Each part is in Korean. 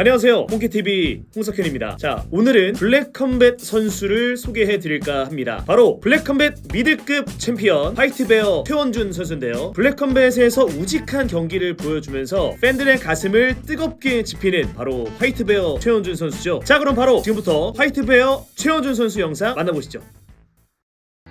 안녕하세요. 홍키TV 홍석현입니다. 자, 오늘은 블랙컴뱃 선수를 소개해 드릴까 합니다. 바로 블랙컴뱃 미들급 챔피언 화이트베어 최원준 선수인데요. 블랙컴뱃에서 우직한 경기를 보여주면서 팬들의 가슴을 뜨겁게 지피는 바로 화이트베어 최원준 선수죠. 자, 그럼 바로 지금부터 화이트베어 최원준 선수 영상 만나보시죠.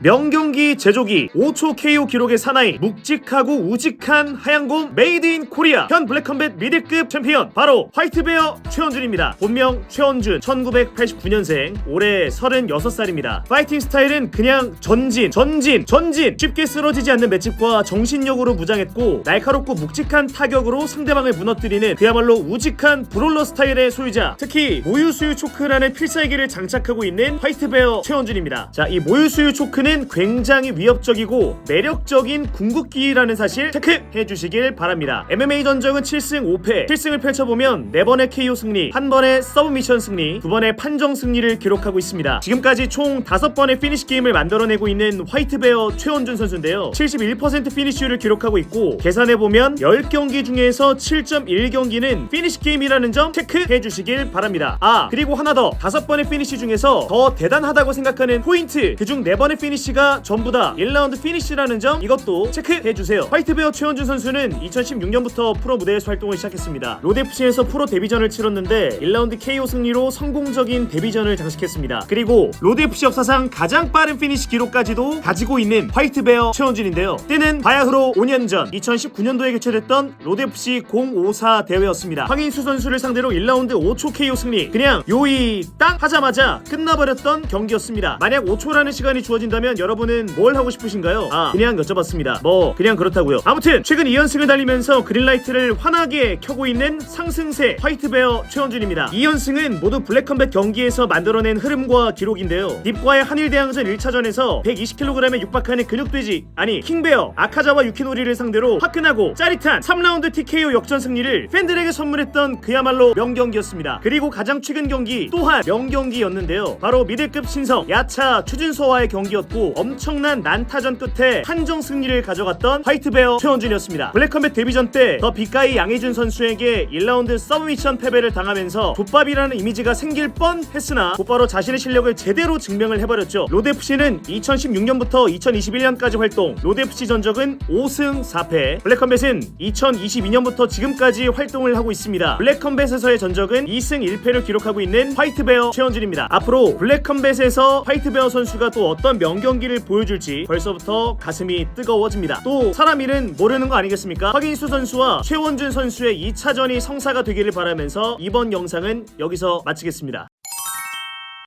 명경기 제조기 5초 KO 기록의 사나이 묵직하고 우직한 하얀곰 메이드 인 코리아. 현 블랙컴뱃 미드급 챔피언 바로 화이트베어 최원준입니다. 본명 최원준 1989년생 올해 36살입니다. 파이팅 스타일은 그냥 전진 전진 전진! 쉽게 쓰러지지 않는 맷집과 정신력으로 무장했고 날카롭고 묵직한 타격으로 상대방을 무너뜨리는 그야말로 우직한 브롤러 스타일의 소유자. 특히 모유수유 초크라는 필살기를 장착하고 있는 화이트베어 최원준입니다. 자 이 모유수유 초크는 굉장히 위협적이고 매력적인 궁극기라는 사실 체크해 주시길 바랍니다. MMA 전적은 7승 5패 7승을 펼쳐보면 4번의 KO 승리 1번의 서브미션 승리 2번의 판정 승리를 기록하고 있습니다. 지금까지 총 5번의 피니시 게임을 만들어내고 있는 화이트베어 최원준 선수인데요. 71% 피니시율을 기록하고 있고 계산해보면 10경기 중에서 7.1경기는 피니시 게임이라는 점 체크해 주시길 바랍니다. 아 그리고 하나 더 5번의 피니시 중에서 더 대단하다고 생각하는 포인트 그중 4번의 피니시 가 전부 다 1라운드 피니시라는 점 이것도 체크해 주세요. 화이트베어 최원준 선수는 2016년부터 프로 무대에서 활동을 시작했습니다. 로데프시에서 프로 데뷔전을 치렀는데 1라운드 KO 승리로 성공적인 데뷔전을 장식했습니다. 그리고 로데프시 역사상 가장 빠른 피니시 기록까지도 가지고 있는 화이트베어 최원준인데요. 때는 바야흐로 5년 전 2019년도에 개최됐던 로데프시 054 대회였습니다. 황인수 선수를 상대로 1라운드 5초 KO 승리 그냥 요이 땅 하자마자 끝나버렸던 경기였습니다. 만약 5초라는 시간이 주어진다면 여러분은 뭘 하고 싶으신가요? 아 그냥 여쭤봤습니다. 뭐 그냥 그렇다고요. 아무튼 최근 2연승을 달리면서 그린라이트를 환하게 켜고 있는 상승세 화이트베어 최원준입니다. 2연승은 모두 블랙컴뱃 경기에서 만들어낸 흐름과 기록인데요. 딥과의 한일 대항전 1차전에서 120kg에 육박하는 근육돼지 아니 킹베어 아카자와 유키노리를 상대로 화끈하고 짜릿한 3라운드 TKO 역전 승리를 팬들에게 선물했던 그야말로 명경기였습니다. 그리고 가장 최근 경기 또한 명경기였는데요. 바로 미들급 신성 야차 추진서와의 경기였고 엄청난 난타전 끝에 판정 승리를 가져갔던 화이트베어 최원준이었습니다. 블랙컴뱃 데뷔전 때 더 비가이 양혜준 선수에게 1라운드 서브미션 패배를 당하면서 족밥이라는 이미지가 생길 뻔 했으나 곧바로 자신의 실력을 제대로 증명을 해버렸죠. 로데프시는 2016년부터 2021년까지 활동 로데프시 전적은 5승 4패 블랙컴뱃은 2022년부터 지금까지 활동을 하고 있습니다. 블랙컴뱃에서의 전적은 2승 1패를 기록하고 있는 화이트베어 최원준입니다. 앞으로 블랙컴뱃에서 화이트베어 선수가 또 어떤 명 경기를 보여줄지 벌써부터 가슴이 뜨거워집니다. 또 사람 일은 모르는 거 아니겠습니까? 박인수 선수와 최원준 선수의 2차전이 성사가 되기를 바라면서 이번 영상은 여기서 마치겠습니다.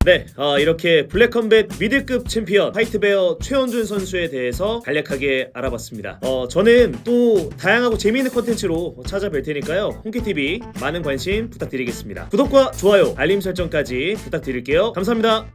네, 어, 이렇게 블랙컴뱃 미드급 챔피언 화이트베어 최원준 선수에 대해서 간략하게 알아봤습니다. 어, 저는 또 다양하고 재미있는 컨텐츠로 찾아뵐 테니까요. 홍키TV 많은 관심 부탁드리겠습니다. 구독과 좋아요, 알림 설정까지 부탁드릴게요. 감사합니다.